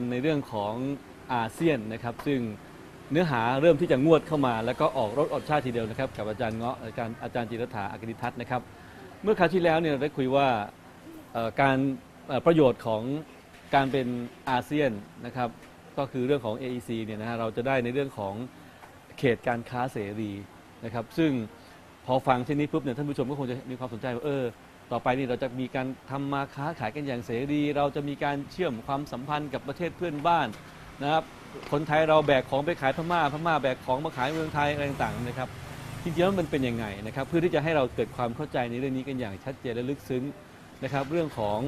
กันในเรื่องของอาเซียนนะครับ ซึ่งเนื้อหาเริ่มที่จะงวดเข้ามา แล้วก็ออกรถออกชาติทีเดียวนะครับ กับอาจารย์เงาะอาจารย์อาจารย์จิรธาอากนิทัศน์นะครับ เมื่อคราวที่แล้วเนี่ยเราได้คุยว่าการประโยชน์ของการเป็นอาเซียนนะครับ ก็คือเรื่องของ AEC เนี่ยนะฮะเราจะได้ในเรื่องของเขตการค้าเสรีนะครับ ซึ่งพอฟังเช่นนี้ปุ๊บเนี่ยท่านผู้ชมก็คงจะมีความสนใจว่าเออ ต่อไปนี่เราจะมีการทำมาค้าขายกันอย่างเสรี เราจะมีการเชื่อมความสัมพันธ์กับประเทศเพื่อนบ้านนะครับคนไทยเราแบกของไปขายพม่าพม่าแบกของมาขายเมืองไทยอะไรต่างๆนะครับจริงๆแล้วมันเป็นยังไงนะครับ เพื่อที่จะให้เราเกิดความเข้าใจในเรื่องนี้กันอย่างชัดเจนและลึกซึ้งนะครับ เรื่องของ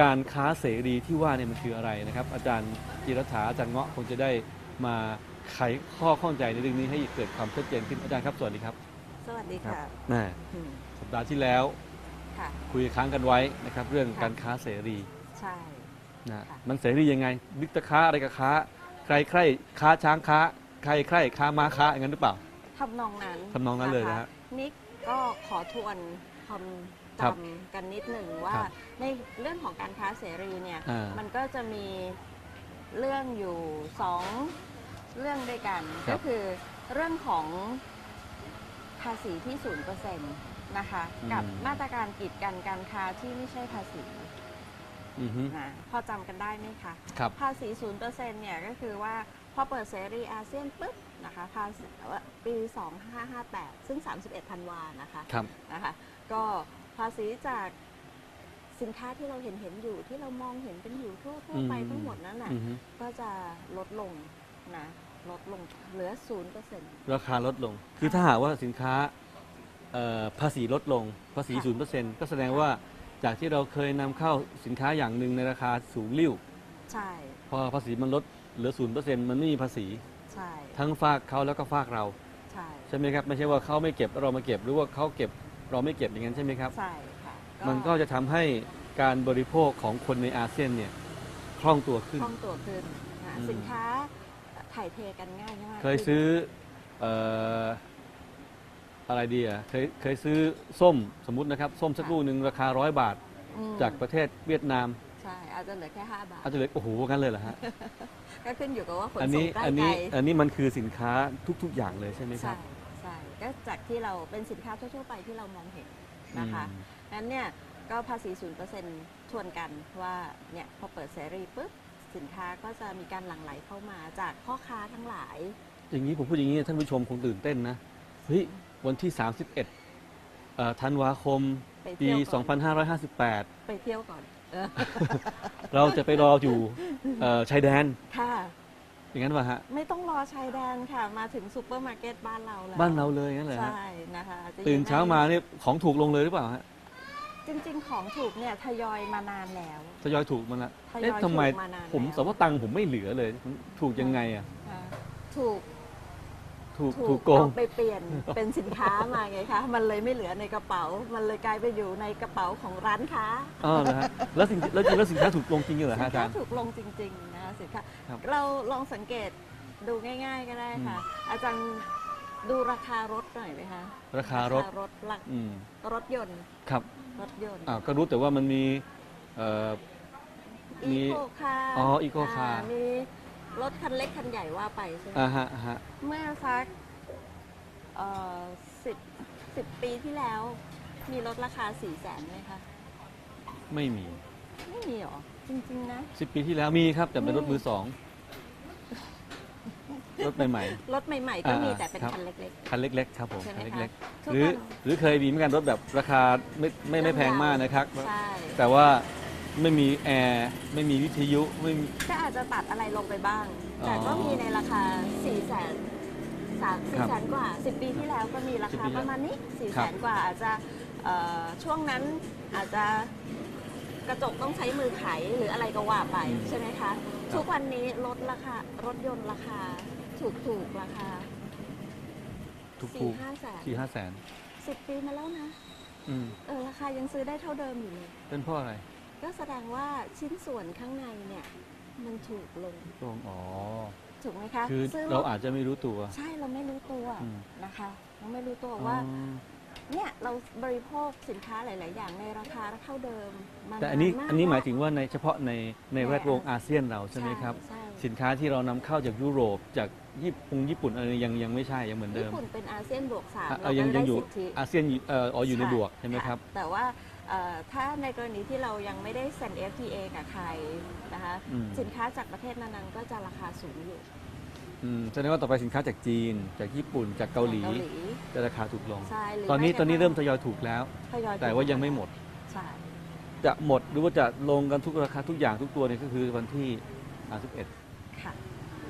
การค้าเสรีที่ว่าเนี่ยมันคืออะไรนะครับ อาจารย์จิรถาอาจารย์เงาะคงจะได้มาไขข้อข้องใจในเรื่องนี้ให้เกิดความชัดเจนขึ้นอาจารย์ครับสวัสดีครับ สวัสดีค่ะแม่อืมสัปดาห์ที่แล้ว ค่ะ คุยค้างกันไว้นะครับเรื่องค่ะ การค้าเสรีใช่ นะค่ะ มันเสรียังไงนึกตะค้าอะไรกับค้า ใครใครค้าช้างค้า ใครใครค้าม้าค้าอย่างนั้นหรือเปล่า ทำนองนั้นทำนองนั้นเลยนะคฮะนิกก็ขอทวนความจครับำกันนิดหนึ่งว่าครับในเรื่องของการค้าเสรีเนี่ย อ่ามัมันก็จะมีเรื่องอยู่สองเรื่องด้วยกัน ครัก็บคือเรื่องของภาษีที่ศูนย์เปอร์เซ็นต์ นะคะอืมกับมาตรการกีดกันการค้าที่ไม่ใช่ภาษีอือฮึนะพอจำกันได้ไหมคะ ครับ ภาษี0%เนี่ยก็คือว่าพอเปิดเสรีอาเซียนปุ๊บนะคะภาษีปี 2558 ซึ่ง 31ธันวานะคะครับ นะคะ ก็ภาษีจากสินค้าที่เราเห็นเห็นอยู่ที่เรามองเห็นเป็นอยู่ทั่วทั่วไปอืม ทั้งหมดนั้นน่ะอือฮึก็จะลดลงนะลดลงเหลือ0%ราคาลดลง คือถ้าหากว่าสินค้าเอ่อ ภาษีลดลงภาษีศูนย์เปอร์เซ็นต์ก็แสดงว่าจากที่เราเคยนำเข้าสินค้าอย่างหนึ่งในราคาสูงริ่ว ใช่ พอภาษีมันลดเหลือศูนย์เปอร์เซ็นต์มันไม่มีภาษี ใช่ ทั้งฝากเขาแล้วก็ฝากเรา ใช่ ใช่ไหมครับ ไม่ใช่ว่าเขาไม่เก็บเรามาเก็บหรือว่าเขาเก็บเราไม่เก็บอย่างนั้นใช่ไหมครับ ใช่ค่ะมันก็จะทำให้การบริโภคของคนในอาเซียนเนี่ยคล่องตัวขึ้นคล่องตัวขึ้นนะอืมสินค้าถ่ายเทกันง่ายมากเคยซื้อเอ่ออะไรดีอะเคยเคยซื้อส้มสมมตินะครับ ส้มสักลูกหนึ่งราคาร้อยบาท อืมจากประเทศเวียดนาม ใช่อาจจะเหลือแค่5บาทอาจจะเลยโอ้โหกันเลยเหรอฮะ ก็ขึ้นอยู่กับว่าขนอันส่นี้งใกล้อันไกนี้ลอันนี้มันคือสินค้าทุก ๆ อย่างเลยใช่ไหมครัใช่บใช่ก็จากที่เราเป็นสินค้าทั่วๆไปที่เรามองเห็นนะคะ อืม นั้นเนี่ยก็ภาษี0%ทวนกันว่าเนี่ยพอเปิดเสรีปุ๊บสินค้าก็จะมีการหลั่งไหลเข้ามาจากพ่อค้าทั้งหลาย อย่างนี้ผมพูดอย่างนี้ท่านผู้ชมคงตื่นเต้นนะเฮ้ย วันที่ 31เอ่อธันวาคม ไปปีเที่ยวก่อน 2558 ไปเที่ยวก่อนเออเราจะไปรออยู่เอ่อชายแดน ค่ะ อย่างนั้นป่ะฮะ ไม่ต้องรอชายแดนค่ะ มาถึงซูเปอร์มาร์เก็ตบ้านเราแล้วบ้านเราเลยงั้นเลยฮะ ใช่นะคะจะตื่นอยู่ใเช้ามาเนี่ยของถูกลงเลยหรือเปล่าฮะจริง ๆ ของถูกเนี่ยทยอยมานานแล้ว ทยอยถูกมันละทยอยเอ๊ะทำไมถูกมานานผมแล้วสมว่าตังค์ผมไม่เหลือเลย ถูกยังไงอะ ค่ะถูก ถูกถูถูกกโกงเอาไปเปลี่ยนเป็นสินค้ามาไงคะ มันเลยไม่เหลือในกระเป๋า มันเลยกลายไปอยู่ในกระเป๋าของร้านค้าอ๋อนะฮะแล้วสินแล้วจริงแล้วสินค้าถูกลงจริงเหรอสิฮะนอาจาค้ารย์ถูกลงจริงๆนะคะสินค้าครับเราลองสังเกตดูง่าย ๆ ก็ได้ค่ะ อาจารย์ดูราคารถหน่อยไหมคะราคารถรถหลักอืมรถยนต์ครับรถยนต์อ่าก็รู้แต่ว่ามันมีเอ่อมีอีโคคาร์อ๋อ Eco Car มี รถคันเล็กคันใหญ่ว่าไปใช่ไหมอ่าฮะอ่าฮะเมื่อสักเอ่อสิบสิบปีที่แล้ว มีรถราคาสี่แสนไหมคะ ไม่มีไม่มีหรอ จริง ๆ นะ สิบปีที่แล้วมีครับ แต่เป็นรถมือสองรถใหม่ รถใหม่ ๆ ก็มีอ่าแต่เป็นครับ คันเล็ก ๆคันเล็กๆครับผมใช่ไหมคันคะเล็กทุๆกหรือวันหรือเคยมีเหมือนกันรถแบบราคาไม่ไม่ไม่แพงมากนะครับ ๆ ใช่แต่ว่าไม่มีแอร์ไม่มีวิทยุไม่มีก็อา จจะตัดอะไรลงไปบ้าง อ๋อแต่ก็มีในราคา4ี่แสนสามสี่ครับแสนกว่า 10 ปีที่แล้วก็มีรา10คาปีที่แล้วประมาณนี้4ี่ครัแสบนกว่าอาจจะเอ่อช่วงนั้นอาจจะกระจกต้องใช้มือไขหรืออะไรก็ว่าไปใช่ไหมคะ ทุกวันนี้รถราคารถยนต์ราคาถูกถูกๆราคา ถูกสี่ถูกห้าแสน สี่ห้าแสนสิบปีมาแล้วนะอืมเออราคายังซื้อได้เท่าเดิมอยู่เลย เป็นเพราะอะไร ก็แสดงว่าชิ้นส่วนข้างในเนี่ย มันถูกลงตรงอ๋อ ถูกไหมคะคือซื้อเราถอาจจะไม่รู้ตัว ใช่เราไม่รู้ตัวอืม นะคะเราไม่รู้ตัวว่าอ๋อเนี่ยเราบริโภคสินค้าหลาย ๆ อย่างในราคาเท่าเดิมมาแต่อันนี้ากอันนี้หมายแล้วถึงว่าในเฉพาะในในในแวดวงอาเซียนเราใช่ไหมครับ ใช่สินค้าที่เรานำเข้าจากยุโรปจากญี่ปุ่นญี่ปุ่นอะไรยังยังไม่ใช่ยังเหมือนเดิญี่มปุ่นเป็นอาเซียนบวกสามอะเรายังก็ยัได้งอยู่สิทธิอาเซียนอยู่เอ่ออ๋ออยู่ในบวกใช่ไหมครับะแต่ว่า เอ่อถ้าในกรณีที่เรายังไม่ได้เซ็น FTA กับใครนะคะอืม สินค้าจากประเทศนั้นๆก็จะราคาสูงอยู่อืมแสดงว่าต่อไปสินค้าจากจีน จากญี่ปุ่นจากเกาหลี เกาหลี จะราคาถูกลง ใช่หรือตอนนี้ไม่ตอนนี้กระทั่งเริ่มทยอยถูกแล้ว ทยอยแต่ว่ายังไม่หมด ใช่จะหมดหรือว่าจะลงกันทุกราคาทุกอย่างทุกตัวเนี่ยก็คือวันที่ 31ค่ะ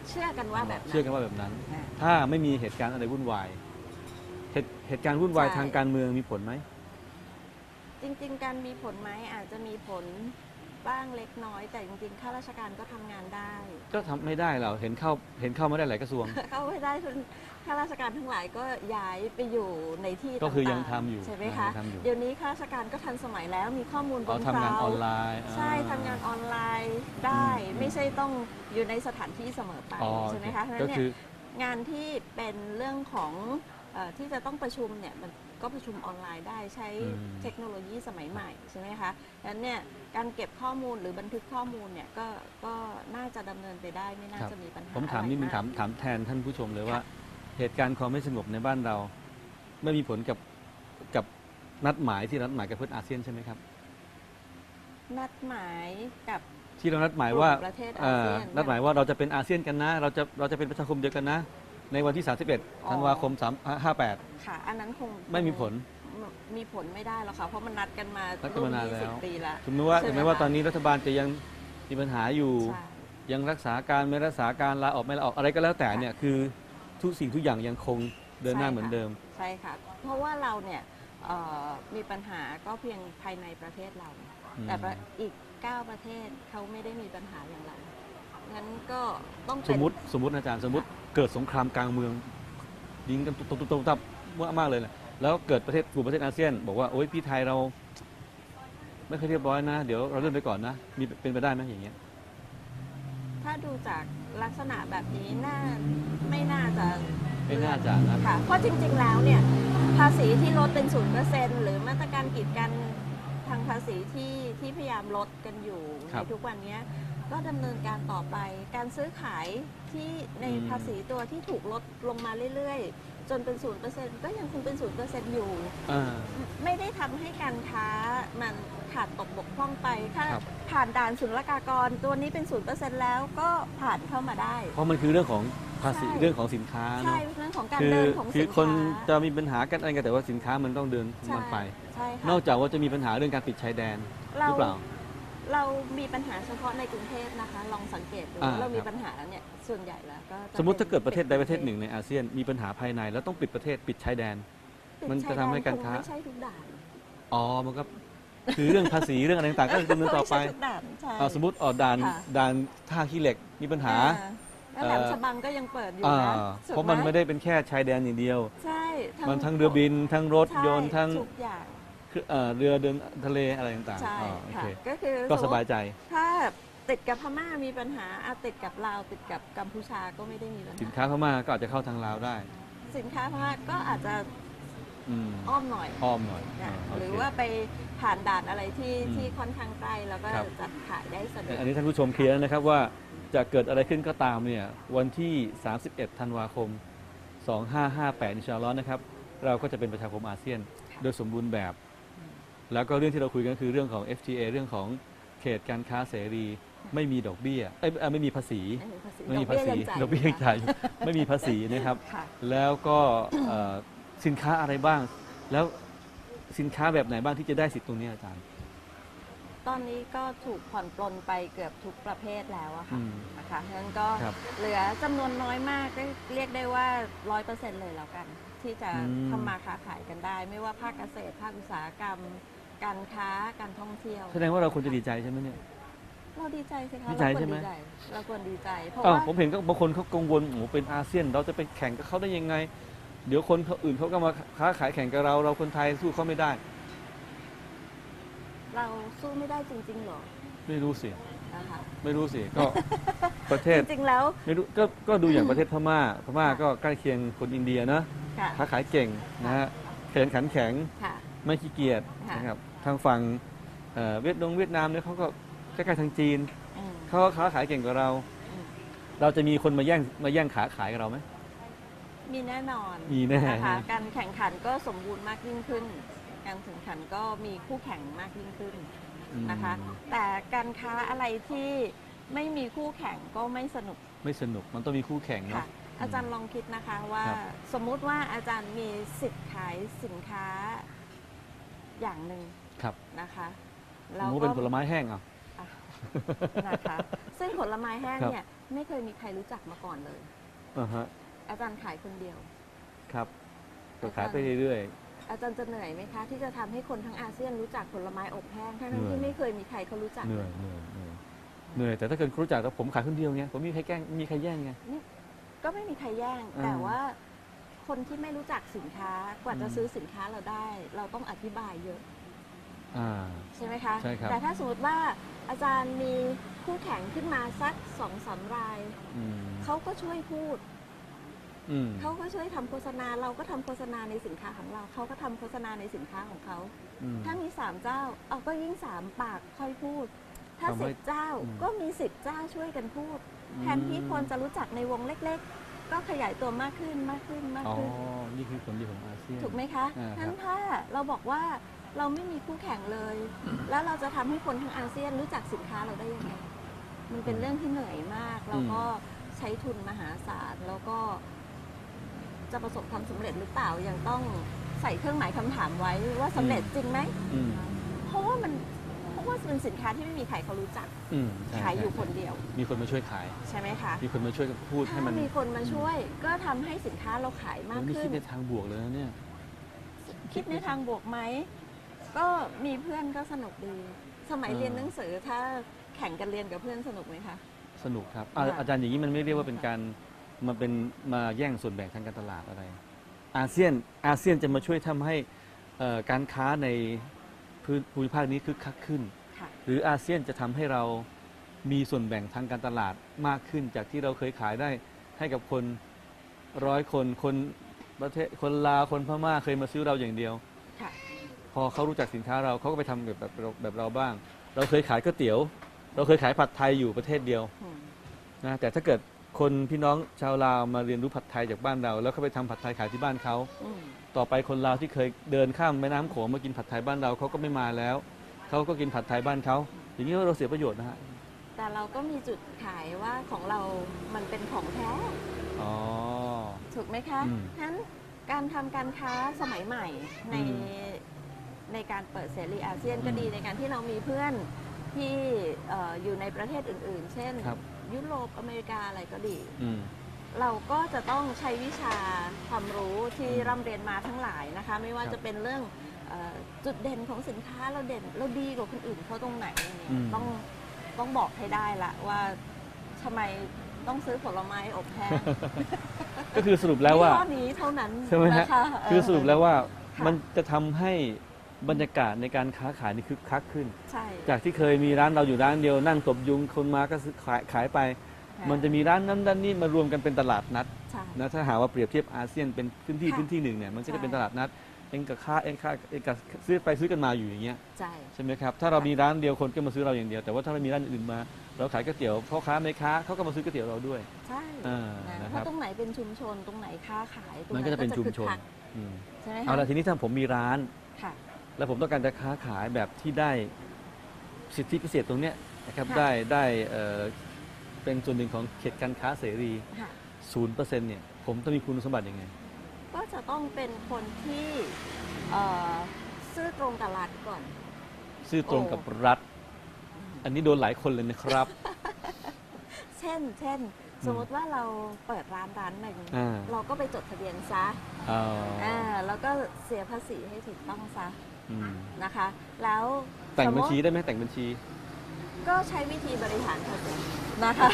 เชื่อกันว่าแบบนั้นเชื่อกันว่าแบบนั้น อ่า ถ้าไม่มีเหตุการณ์อะไรวุ่นวาย เหตุเหตุการณ์วุ่นวายใช่ ทางการเมืองมีผลไหม จริง ๆ การมีผลไหมอาจจะมีผลบ้างเล็กน้อย แต่จริงๆข้าราชการก็ทำงานได้ ก็ทำไม่ได้เราเห็นเข้าเห็นเข้าไม่ได้หลายกระทรวง เข้าไม่ได้ทุนข้าราชการทั้งหลายก็ย้ายไปอยู่ในที่ก็คือยังต่าๆทำอยู่ใช่ไหมคะยังทำอยู่ เดี๋ยวนี้ข้าราชการก็ทันสมัยแล้วมีข้อมูลบอ๋อนคทำงานลาวออนด์ไลน์ใช่อ่าทำงานออนไลน์ได้ อืม ไม่ใช่ต้องอยู่ในสถานที่เสมอไปอ๋อใช่ไหมคะเพราะฉะก็นั้นเนี่คืยองานที่เป็นเรื่องของเออที่จะต้องประชุมเนี่ยมัน ก็ประชุมออนไลน์ได้ใช้อืมเทคโนโลยีสมัยใหม่ใช่ไหมคะดังนั้นเนี่ยการเก็บข้อมูลหรือบันทึกข้อมูลเนี่ยก็ก็น่าจะดำเนินไปได้ไม่น่าครับจะมีปัญหาผมถามนิดนึงอะไรถามกถามแทนท่านผู้ชมเลยว่า เหตุการณ์ความไม่สงบในบ้านเรา ไม่มีผลกับกับนัดหมายที่นัดหมายกับเพื่อนอาเซียนใช่ไหมครับ นัดหมายกับที่เรานัดหมายว่ากลุ่มประเทศเอ่ออาเซียนนัดหมายว่าเราจะเป็นอาเซียนกันนะ เราจะเราจะเป็นประชาคมเดียวกันนะ ในวันที่ 31 ธันวาคม3 58ค่ะ อันนั้นคงไม่มีผล มีผลไม่ได้หรอกค่ะเพราะมันนัดกันมานัดกันมานานร่วแล้ว20ปีละ ถึงแม้ว่าใช่ถึไหมงแม้ว่าคะตอนนี้รัฐบาลจะยังมีปัญหาอยู่ ใช่ ยังรักษาการไม่รักษาการลาออกไม่ลาออกอะไรก็แล้วแต่เนี่ยคือทุกสิ่งทุกอย่างยังคงเดินหน้าเหมือนเดิม ใช่ค่ะ เพราะว่าเราเนี่ยเอ่อมีปัญหาก็เพียงภายในประเทศเรา อืม แต่ประอีก 9 ประเทศเขาไม่ได้มีปัญหาอย่างเรา งั้นก็ต้องสเป็นมมติสมมตินะอาจารย์สมมติเกิดสงครามกลางเมือง ยิงกันตุบตุบตุบตุบตับมากมากเลยนะแล้วเกิดประเทศกลุ่มประเทศอาเซียน บอกว่าโอ๊ยพี่ไทยเรา ไม่เคอยเรียบร้อยนะ เดี๋ยวเราเลื่อนไปก่อนนะ มีเป็นไปได้ไหมอย่างเงี้ย ถ้าดูจากลักษณะแบบนี้น่าไม่น่าจะไม่น่าจะนะ ค่ะเพราะจริง ๆ แล้วเนี่ย ภาษีที่ลดเป็นศูนย์เปอร์เซ็นหรือมาตรการกีดกันทางภาษีที่ที่พยายามลดกันอยู่ในทุกวันเนี้ย ก็ดำเนินการต่อไป การซื้อขายที่ในภาษีตัวที่ถูกลดลงมาเรื่อยๆ จนเป็นศูนย์เปอร์เซ็นก็ยังคงเป็นศูนย์เปอร์เซ็นอยู่ อ่า ไม่ได้ทำให้การค้ามันขาดตกบกพร่องไป ถ้าครับ ผ่านด่านศุลกากรตัวนี้เป็นศูนย์เปอร์เซ็นแล้วก็ผ่านเข้ามาได้ เพราะมันคือเรื่องของภาษีใช่ เรื่องของสินค้าใช่เนาะเรื่องของการคือเดินของคืสิอนคค้านจะมีปัญหากันอะไรกันแต่ว่าสินค้ามันต้องเดินของใช่มันไป ใช่ค่ะนอกจากว่าจะมีปัญหาเรื่องการปิดชายแดนหเรารือเปล่า เรามีปัญหาเฉพาะในกรุงเทพนะคะ ลองสังเกตดูอ่าเรามีครับปัญหาเนี่ยส่วนใหญ่แล้วก็จสมมติถ้าเกิดประเทศใดป็ประเทศหนึ่งในอาเซียนมีปัญหาภายในแล้วต้องปิดประเทศปิดชายแดน ปิดมันจะทำให้การค้า ชยแดนคงไม่ใช่ทุกด่านอ๋อมันก็คือเรื่องภาษีเรื่องอะไรต่างๆก็ดำเนินต่อไปม่ใช่ทุกด่านใช่ อ่าสมมติอ๋อด่านค่ะ ด่านท่าขี้เหล็กมีปัญหา อ่แล้วแหลมฉบังก็ยังเปิดอยู่อ่านะถูกเพราะมันหไม่ได้เป็นแค่ชายแดนอย่างเดียว ใช่มันทั้งเรือบินทั้งรถใช่ยนต์ทั้ง ทุกอย่างคือ เอ่อเรือเดินทะเลอะไรต่างใช่ๆอ๋อโอค่ะเคก็คือก็สบายใจ ถ้าติดกับพม่ามีปัญหาอะติดกับลาวติดกับกัมพูชาก็ไม่ได้มีปัญสินหาค้าพม่าก็อาจจะเข้าทางลาวได้สินค้าพม่าก็อาจจะอืมอ้อมหน่อยอ้อมหน่อยนะาโเค หรือว่าไปผ่านด่านอะไรที่อืมที่ค่อนข้างใกล้แล้วก็ครับ จัดขายได้สะดวก อันนี้ท่านผู้ชมเคลียร์แล้วนะครับว่าจะเกิดอะไรขึ้นก็ตามเนี่ยวันที่ 31 ธันวาคม 2558อินชาอัลลอฮ์นะครับ เราก็จะเป็นประชาคมอาเซียน โดยสมบูรณ์แบบ แล้วก็เรื่องที่เราคุยกันคือเรื่องของ FTA เรื่องของเขตการค้าเสรี ไม่มีดอกเบี้ยเอ้ยเอ่อไม่มีภาษีไม่มีภาษีไม่มีภาษีดอกเบี้ยยังจ่ายดอกเบี้ยยังจ่ายอยู่ไม่มีภาษีนะครับ ค่ะ แล้วก็เอ่อสินค้าอะไรบ้าง แล้วสินค้าแบบไหนบ้างที่จะได้สิทธิ์ตรงนี้อาจารย์ ตอนนี้ก็ถูกผ่อนปลนไปเกือบทุกประเภทแล้วอะค่ะอืมนะคะฉะนั้นก็ครับเหลือจำนวนน้อยมากก็เรียกได้ว่าร้อยเปอร์เซ็นต์เลยแล้วกัน ที่จะอืม ทำมาค้าขายกันได้ ไม่ว่าภาคเกษตร ภาคอุตสาหกรรม การค้าการท่องเที่ยว แสดงว่าเราควรจะดีใจใช่ไหมเนี่ย เราดีใจสิคะดีใจเราควรใช่ไหมดีใจเราควรดีใจเพราะอ้าวว่าผมเห็นก็บางคนเขากังวลโอ้โหเป็นอาเซียน เราจะไปแข่งกับเขาได้ยังไง เดี๋ยวคนเขาอื่นเขาก็มาค้าขายแข่งกับเรา เราคนไทยสู้เขาไม่ได้ เราสู้ไม่ได้จริงๆหรอไม่รู้สิ นะคะไม่รู้สิ ก็ ประเทศจริงๆแล้วไม่รู้ก็ก็ดูอย่างประเทศพม่า พม่าก็ใกล้เคียงคนอินเดียนะค่ะค้าขายเก่งนะฮะขยันขันแข็งค่ะ ไม่ขี้เกียจค่ะ นะครับ ทางฝั่งเอ่อเวียดนามเวียดนามเนี่ยเขาก็ใกล้ๆทางจีนอืมเขาก็ค้าขายเก่งกว่าเราอืมเราจะมีคนมาแย่งมาแย่งขาขายกับเราไหมมีแน่นอนมีแน่นะคะการแข่งขันก็สมบูรณ์มากยิ่งขึ้น การแข่งขันก็มีคู่แข่งมากยิ่งขึ้นอืมนะคะ แต่การค้าอะไรที่ไม่มีคู่แข่งก็ไม่สนุก ไม่สนุกมันต้องมีคู่แข่งค่ะเนาะอาจารย์ลองคิดนะคะว่าครับสมมุติว่าอาจารย์มีสิทธิ์ขายสินค้าอย่างหนึ่ง ครับนะคะสมมติเป็นผลไม้แห้งอะอะนะคะซึ่งผลไม้แห้งครับเนี่ยไม่เคยมีใครรู้จักมาก่อนเลยอ่าฮะอาจารย์ขายคนเดียว ครับก็ขายไปเรื่อยอาจารย์จะเหนื่อยไหมคะ ที่จะทำให้คนทั้งอาเซียนรู้จักผลไม้อบแห้งทั้งเหนื่อยที่ไม่เคยมีใครเขารู้จักๆเหนื่อยเหนื่อยเหนื่อยเหนื่อยแต่ถ้าเกิดรู้จักแล้วผมขายคนเดียวไงผมไม่มีใครแกล้งไม่มีใครแย่งไงก็ไม่มีใครแย่งอ่าแต่ว่าคนที่ไม่รู้จักสินค้ากว่าจะอืมซื้อสินค้าเราได้ เราต้องอธิบายเยอะ อ่า ใช่ไหมคะ ใช่ครับ แต่ถ้าสมมติว่าอาจารย์มีคู่แข่งขึ้นมาสักสองสามราย อืมเขาก็ช่วยพูด อืมเขาก็ช่วยทำโฆษณา เราก็ทำโฆษณาในสินค้าของเรา เขาก็ทำโฆษณาในสินค้าของเขา อืม ถ้ามีสามเจ้า เอาก็ยิ่งสามปากค่อยพูด ถ้าทำให้สิบเจ้าอืมก็มีสิบเจ้าช่วยกันพูดแทนที่คนจะรู้จักในวงเล็ก ๆ ก็ขยายตัวมากขึ้นมากขึ้นมากอ๋อ ขึ้น นี่คือผลดีของอาเซียน ถูกไหมคะอ่าครับ นั้นถ้าเราบอกว่า เราไม่มีคู่แข่งเลย แล้วเราจะทำให้คนทั้งอาเซียนรู้จักสินค้าเราได้ยังไง มันเป็นเรื่องที่เหนื่อยมาก แล้วก็ใช้ทุนมหาศาล แล้วก็ จะประสบความสำเร็จหรือเปล่า ยังต้องใส่เครื่องหมายคำถามไว้ว่าสำเร็จจริงไหมอืมเพราะว่ามันเพราะว่าเป็นสินค้าที่ไม่มีใครเขารู้จักอืมใช่ขายอยู่ใช่คนเดียว มีคนมาช่วยขาย ใช่ไหมคะ มีคนมาช่วยพูดให้ถ้ามัน มีคนมาช่วย ก็ทำให้สินค้าเราขายมากโอ้นี่ขึ้คินดในทางบวกเลยนะเนี่ย คิดในทางบวกไหม ก็มีเพื่อนก็สนุกดี สมัยอ่าเรียนหนังสือถ้าแข่งกันเรียนกับเพื่อนสนุกไหมคะ สนุกครับอะค่ะ อาจารย์อย่างนี้มันไม่เรียกว่าเป็นการมาเป็นมาแย่งส่วนแบ่งทางการตลาดอะไร อาเซียนอาเซียนจะมาช่วยทำให้เอ่อการค้าในพื้นภูมิภาคนี้คึกคักขึ้น ค่ะ หรืออาเซียนจะทำให้เรามีส่วนแบ่งทางการตลาดมากขึ้น จากที่เราเคยขายได้ให้กับคนร้อยคนคนประเทศคนลาวคนพม่าเคยมาซื้อเราอย่างเดียวค่ะ พอเขารู้จักสินค้าเราเขาก็ไปทำแบบแบบเราแบบเราบ้าง เราเคยขายก๋วยเตี๋ยว เราเคยขายผัดไทยอยู่ประเทศเดียวอืมนะแต่ถ้าเกิดคนพี่น้องชาวลาวมาเรียนรู้ผัดไทยจากบ้านเรา แล้วเขาไปทำผัดไทยขายที่บ้านเขา อืมต่อไปคนลาวที่เคยเดินข้ามแม่น้ำโขงมากินผัดไทยบ้านเราเขาก็ไม่มาแล้ว เขาก็กินผัดไทยบ้านเขา อย่างนี้เราเสียประโยชน์นะฮะ แต่เราก็มีจุดขายว่าของเรามันเป็นของแท้ อ๋อ ถูกไหมคะอืมฉะนั้นการทำการค้าสมัยใหม่ในอืม ในการเปิดเสรีอาเซียนก็อืมดีในการที่เรามีเพื่อนที่เอ่ออยู่ในประเทศอื่น ๆ เช่นครับยุโรปอเมริกาอะไรก็ดีอืมเราก็จะต้องใช้วิชาความรู้ที่อืมร่ำเรียนมาทั้งหลายนะคะ ไม่ว่าครับจะเป็นเรื่องเออจุดเด่นของสินค้าเราเด่นเราดีกว่าคนอื่นเขาตรงไหนเนี่ยอืมต้องต้องบอกให้ได้ละว่าทำไมต้องซื้อผลไม้อบแห้งก็คือสรุปแล้วว่ายี่ห้อนี้เท่านั้นใช่ไหมฮะนะคะเคือสรุปแล้วว่าค่ะมันจะทำให้ บรรยากาศในการค้าขายนี่คึกคักขึ้น ใช่จากที่เคยมีร้านเราอยู่ร้านเดียวนั่งตบยุงคนมาก็ซื้อขายขายไป มันจะมีร้านนั้นด้านนี้มารวมกันเป็นตลาดนัดใช่ นะถ้าหากว่าเปรียบเทียบอาเซียนเป็นพื้นที่ค่ะพื้นที่หนึ่งเนี่ยมันก็ใช่จะเป็นตลาดนัดเองกับค้าเองค้าเองกับซื้อไปซื้อกันมาอยู่อย่างเงี้ยใช่ ใช่ไหมครับถ้าเรามีร้านเดียวคนก็มาซื้อเราอย่างเดียว แต่ว่าถ้าเรามีร้านอื่นมา เราขายก๋วยเตี๋ยวพ่อค้าแม่ค้าเขาก็มาซื้อก๋วยเตี๋ยวเราด้วย ใช่อ่านะนะคเพรับ ราะตรงไหนเป็นชุมชนตรงไหนค้าขายตรงมันนั้นก็จะเป็นชุมชนคึกคักอืมใช่ไหมเอาคะละทีนี้ถ้าผมมีร้าน ค่ะ แล้วผมต้องการจะค้าขายแบบที่ได้สิทธิพิเศษตรงเนี้ยนะครับค่ะได้ได้เอ่อเป็นส่วนหนึ่งของเขตการค้าเสรีค่ะ ศูนย์เปอร์เซ็นต์เนี่ยผมต้องมีคุณสมบัติยังไง ก็จะต้องเป็นคนที่เอ่อซื่อตรงกับรัฐก่อน ซื่อตรงโอ้กับรัฐ อันนี้โดนหลายคนเลยนะครับ เช่น เช่น สมมติว่าเราเปิดร้านร้านหนึ่งอ่า เราก็ไปจดทะเบียนซะอ๋ออ่าแล้วก็เสียภาษีให้ถูกต้องซะ อืมนะคะ แล้วแต่งสมบัญมุติชีได้ไหมแต่งบัญชี ก็ใช้วิธีบริหารภาษีนะคะ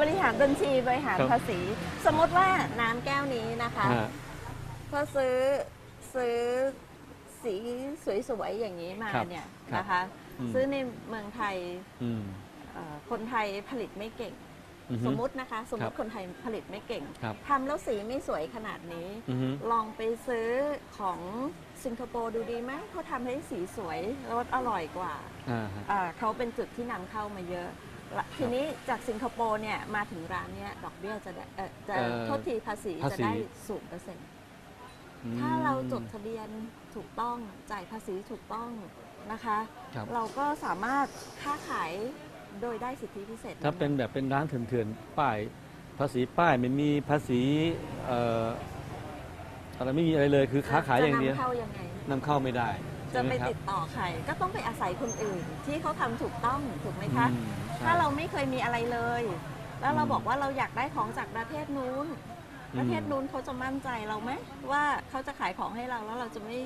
บริหารบัญชีบริหารครับภาษี สมมติว่าน้ำแก้วนี้นะคะฮะก็ซื้อซื้อสีสวยๆอย่างนี้มาครับเนี่ยครับนะคะ อืม ซื้อในเมืองไทยอืม เอ่อคนไทยผลิตไม่เก่ง อือฮึสมมุตินะคะ สมมครัติบคนไทยผลิตไม่เก่งครับทำแล้วสีไม่สวยขนาดนี้ อือฮึ ลองไปซื้อของสิงคโปร์ดูดีไหมเขาทำให้สีสวยรสอร่อยกว่า อ่าฮะอ่าเขาเป็นจุดที่นำเข้ามาเยอะละทีนี้จากสิงคโปร์เนี่ยมาถึงร้านเนี่ยดอกเบี้ยจะได้เอ่อจะเอ่อโทษทีภาษีภาจะษี ได้ศูนย์เปอร์เซ็นต์อืม ถ้าเราจดทะเบียนถูกต้องจ่ายภาษีถูกต้องนะคะ ครับ เราก็สามารถค้าขาย โดยได้สิทธิพิเศษถ้าเป็นแบบเป็นร้านเถื่อนๆป้าย ภาษีป้ายไม่มีภาษีเอ่ออะไรไม่มีอะไรเลยคือค้าขายอย่างเดียวจะนำเข้ายังไงนำเข้าไม่ได้จะใช่หมไปครับติดต่อใครก็ต้องไปอาศัยคนอื่น ที่เขาทำถูกต้องถูกไหมคะอืมใช่ถ้าเราไม่เคยมีอะไรเลย แล้วเราอืมบอกว่าเราอยากได้ของจากประเทศนู้นอืมประเทศนู้นเขาจะมั่นใจเราไหมว่าเขาจะขายของให้เราแล้วเราจะไม่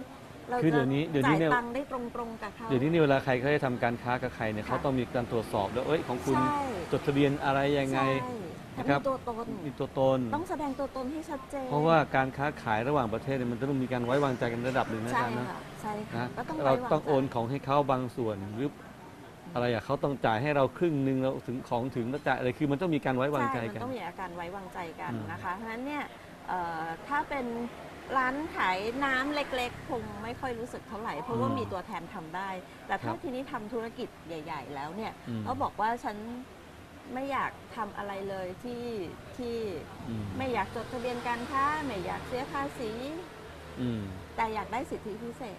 เราคือจะเดี๋ยวนี้เดี๋ยวนี้จ่ายเนี่ย ตังค์ได้ตรงๆกับเขา เดี๋ยวนี้เนี่ยเวลาใครเขาจะทำการค้ากับใครเนี่ยค่ะเขาต้องมีการตรวจสอบแล้วเอ้ยของคุณใช่ จดทะเบียนอะไรยังไง ใช่นะครับ มีตัวตน มีตัวตน ต้องแสดงตัวตนให้ชัดเจนเพราะว่าการค้าขายระหว่างประเทศเนี่ยมันจะต้องมีการไว้วางใจกันระดับหนึ่งนะอาใช่จารย์นะค่ะใช่ค่ะนะก็ต้องเราไว้วงต้องใจโอนของให้เขาบางส่วนหรืออะไรอะเขาต้องจ่ายให้เราครึ่งหนึ่งเราถึงของถึงแล้วจ่ายอะไรคือมันต้องมีการไว้วางใจช่กันมัน ต้องมีอาการไว้วางใจกันอืมนะคะเพราะฉะนั้นเนี่ยเอ่อถ้าเป็น ร้านขายน้ำเล็กๆ คงไม่ค่อยรู้สึกเท่าไหร่ เพราะว่ามีตัวแทนทำได้ แต่ถ้าทีนี้ทำธุรกิจใหญ่ ๆ แล้วเนี่ยอืมเขาบอกว่าฉันไม่อยากทำอะไรเลยที่ที่อืมไม่อยากจดทะเบียนการค้าไม่อยากเสียภาษี อืมแต่อยากได้สิทธิพิเศษ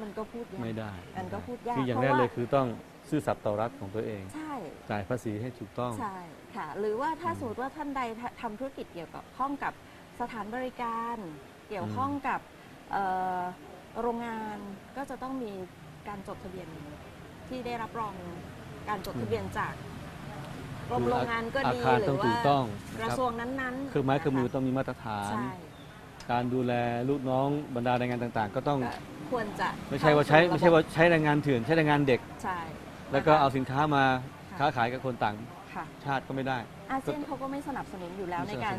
มันก็พูดยาก ไม่ได้มันก็พูดยากคืออย่างเพแรราะกว่า เลยคือต้องซื่อสัตย์ต่อรัฐของตัวเอง ใช่ จ่ายภาษีให้ถูกต้อง ใช่ค่ะ หรือว่าถ้าอืม สมมติว่าท่านใดททำธุรกิจเกี่ยวกับข้องกับ สถานบริการเกี่ยวข้องกับเอ่อโรงงานก็จะต้องมีการจดทะเบียนที่ได้รับรองการจดทะเบียนจากกรมคือโรงงานก็อาดีคารหรืต้องอถูว่ากต้องกนะระครับทรวงนั้นๆเครื่องไม้เครื่องมือนะะต้องมีมาตรฐานใช่การดูแลลูกน้องบรรดาแรงงานต่าง ๆ ก็ต้องก็ควรจะไม่ใช่ว่าใช้เข้ไม่สู่ใช่ระบบว่าใช้แรงงานเถื่อนใช้แรงงานเด็กใช่แล้วก็นะคะเอาสินค้ามาค่ะค้าขายกับคนต่างค่ะชาติก็ไม่ได้ อาเซียนเขาก็ไม่สนับสนุนอยู่แล้วไม่ในสนับสนุนการ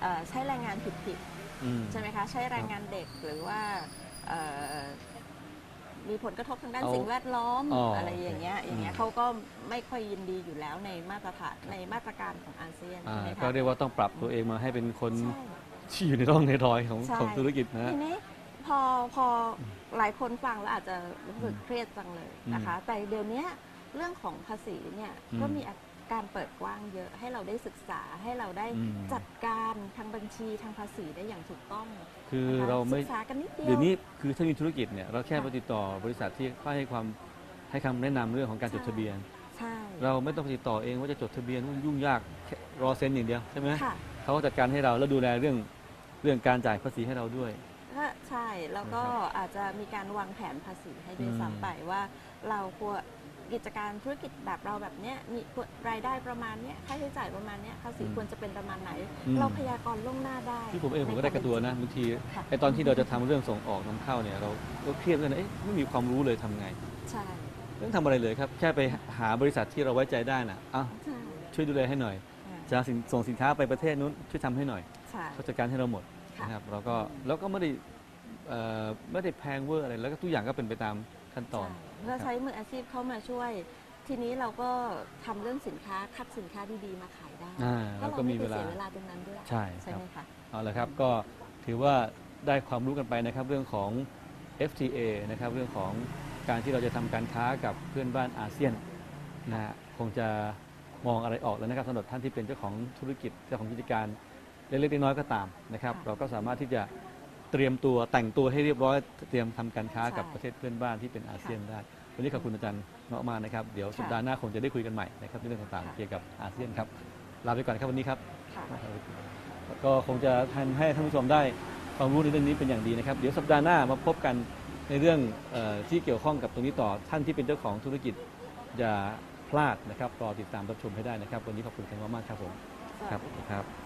เอ่อใช้แรงงานผิดอืม ๆใช่ไหมคะ ใช้แรงงานเด็กหรือว่าเอ่อมีผลกระทบทางด้านเอาสิ่งแวดล้อมอ๋อออะไรอย่างเงี้ย อย่างเงี้ยอืมเขาก็ไม่ค่อยยินดีอยู่แล้วในมาตรฐานในมาตรการของอาเซียนอ่าใช่ไหมคะก็เรียกว่าต้องปรับตัวเองมาให้เป็นคนใช่ ที่อยู่ในร่องในรอยของใช่ ของธุรกิจนะทีนี้พอพอหลายคนฟังแล้วอาจจะรู้สึกเครียดจังเลยนะคะ แต่เดี๋ยวนี้เรื่องของภาษีเนี่ยอืมก็มี การเปิดกว้างเยอะให้เราได้ศึกษาให้เราได้อืม จัดการทางบัญชีทางภาษีได้อย่างถูกต้องคือนะคะเราไม่ศึกษากันนิดเดียว เดี๋ยวนี้คือถ้ามีธุรกิจเนี่ยเราแค่ค่ะไปติดต่อบริษัทที่เขาให้ความให้คำแนะนำเรื่องของการจดใช่ทะเบียน ใช่เราไม่ต้องไปติดต่อเองว่าจะจดทะเบียนมันยุ่งยากแค่รอเซ็นอย่างเดียวใช่ไหมค่ะ เขาก็จัดการให้เราแล้วดูแลเรื่องเรื่องการจ่ายภาษีให้เราด้วย ก็ใช่แล้วก็นะครับอาจจะมีการวางแผนภาษีให้ด้วยอืมซ้ำไปว่า เราควรกิจการธุรกิจแบบเราแบบเนี้ยมีรายได้ประมาณเนี้ยค่าใช้จ่ายประมาณเนี้ยภาษีควรจะเป็นประมาณไหนอืมเราพยากรณ์ล่วงหน้าได้ที่ผมเองผมก็ได้กระตัวนะบางทีค่ะไอตอนที่เราจะทำเรื่องส่งออกนำเข้าเนี่ยเราก็เครียดกันนะเอ๊ะไม่มีความรู้เลยทำไงใช่ไม่ต้องทำอะไรเลยครับแค่ไปหาบริษัทที่เราไว้ใจได้น่ะอ้าวใช่ช่วยดูแลให้หน่อยค่ะจะสินส่งสินค้าไปประเทศนู้นช่วยทำให้หน่อยใช่เขาจัดการให้เราหมดค่ะ นะครับเราก็แล้วก็ไม่ได้เอ่อไม่ได้แพงเวอร์อะไรแล้วก็ทุกอย่างก็เป็นไปตามขั้นตอนใช่เพื่อใช้มืออาชีพเข้ามาช่วย ทีนี้เราก็ทำเรื่องสินค้าคัดสินค้าดีๆมาขายได้อ่าก็แล้วเราก็ไม่มีไปเวลา เสียเวลาตรงนั้นด้วยใช่ใช่ครับ ไหมคะ เอาละครับก็ถือว่าได้ความรู้กันไปนะครับเรื่องของ FTA นะครับเรื่องของการที่เราจะทำการค้ากับเพื่อนบ้านอาเซียนนะฮะคงจะมองอะไรออกแล้วนะครับสำหรับท่านที่เป็นเจ้าของธุรกิจเจ้าของกิจการ เล็กๆน้อยๆก็ตามนะครับค่ะเราก็สามารถที่จะเตรียมตัวแต่งตัวให้เรียบร้อยเตรียมทำการค้าใช่กับประเทศเพื่อนบ้านที่เป็นอาเซียนได้วันนี้ขอบคุณอาจารย์เนาะมากนะครับเดี๋ยวค่ะสัปดาห์หน้าคงจะได้คุยกันใหม่นะครับในเรื่องต่างค่ะๆเกี่ยวกับอาเซียนครับลาไปก่อนครับวันนี้ครับค่ะก็คงจะทำให้ท่านผู้ชมได้ความรู้ในเรื่องนี้เป็นอย่างดีนะครับเดี๋ยวสัปดาห์หน้ามาพบกันในเรื่องเออที่เกี่ยวข้องกับตรงนี้ต่อท่านที่เป็นเจ้าของธุรกิจอย่าพลาดนะครับรอติดตามรับชมให้ได้นะครับ วันนี้ขอบคุณกันมากๆครับผมสวัสดีครับครับ